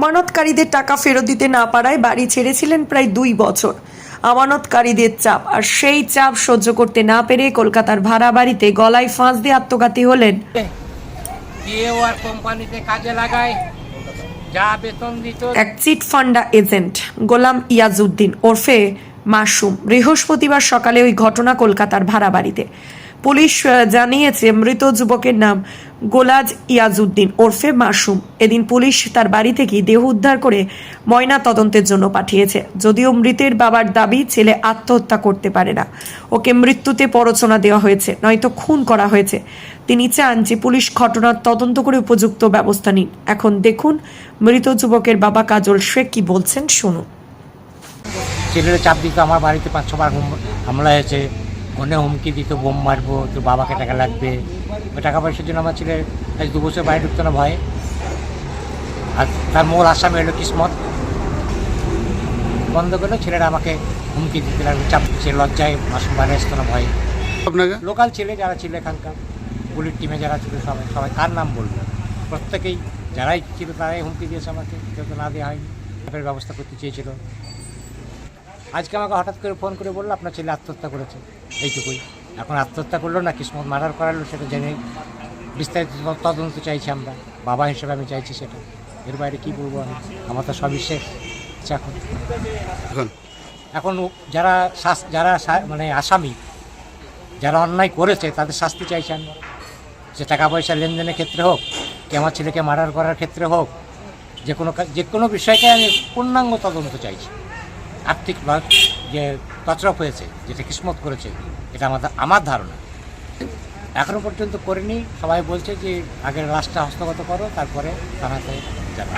আমানতকারীদের টাকা ফেরত দিতে না পারায় বাড়ি ছেড়েছিলেন প্রায় দুই বছর। আমানতকারীদের চাপ আর সেই চাপ সহ্য করতে না পেরে কলকাতার ভাড়া বাড়িতে গলায় ফাঁস দিয়ে আত্মঘাতী হলেন। কোম্পানিতে কাজে লাগায় যা বেতন দিত। এক চিট ফান্ডা এজেন্ট গোলাম ইয়াজউদ্দিন ওরফে মাসুম বৃহস্পতিবার সকালে ওই ঘটনা কলকাতার ভাড়া বাড়িতে। পুলিশ জানিয়েছে মৃত যুবকের নাম গোলাজ ইয়াজউদ্দিন ওরফে মাসুম। এদিন পুলিশ তার বাড়ি থেকে দেহ উদ্ধার করে ময়না তদন্তের জন্য পাঠিয়েছে। যদিও মৃতের বাবার দাবি, ছেলে আত্মহত্যা করতে পারে না। ওকে মৃত্যুতে পরচনা দেওয়া হয়েছে, নয়তো খুন করা হয়েছে। তিনি চান যে পুলিশ ঘটনার তদন্ত করে উপযুক্ত ব্যবস্থা নিন। এখন দেখুন মৃত যুবকের বাবা কাজল শেখ কি বলছেন, শুনুন। ছেলের চাপ দিত আমার বাড়িতে পাঁচ ছবার হামলা হয়েছে। মনে হুমকি দিত বোম মারবো তোর বাবাকে টাকা লাগবে। ওই টাকা পয়সার জন্য আমার ছেলে আজ দু বছর বাইরে ঢুকতো না ভয়ে। আর তার মূল আসামি হলো কিসমত। বন্ধ করল ছেলেরা আমাকে হুমকি দিতে লাগল চাপ দিচ্ছে লজ্জায় মাসুম বাড়ি আসতো না ভয়ে। আপনাকে? লোকাল ছেলে যারা ছিল এখানকার পুলিশ টিমে যারা ছিল সবাই সবাই কার নাম বলব? প্রত্যেকেই যারাই ছিল তারাই হুমকি দিয়েছে আমাকে কেউ তো না দেওয়া হয়নি। ব্যবস্থা করতে চেয়েছিল। আজকে আমাকে হঠাৎ করে ফোন করে বলল আপনার ছেলে আত্মহত্যা করেছে। এইটুকুই। এখন আত্মহত্যা করল না কিসমত মার্ডার করালো সেটা জেনে বিস্তারিত তদন্ত চাইছি আমরা। বাবা হিসেবে আমি চাইছি সেটা। এর বাইরে কী বলব আমি? আমার তো সবই শেষ। আচ্ছা এখন? এখন? যারা শাস- যারা মানে আসামি যারা অন্যায় করেছে তাদের শাস্তি চাইছি আমি। যে টাকা পয়সা লেনদেনের ক্ষেত্রে হোক কি আমার ছেলেকে মার্ডার করার ক্ষেত্রে হোক যে কোনো যে কোনো বিষয়কে আমি পূর্ণাঙ্গ তদন্ত চাইছি। আর্থিক যে তছরফ হয়েছে, যেটা কিসমত করেছে, এটা আমাদের, আমার ধারণা। এখনও পর্যন্ত করেনি, সবাই বলছে যে আগের রাস্তা হস্তগত করো, তারপরে তার হাতে জানা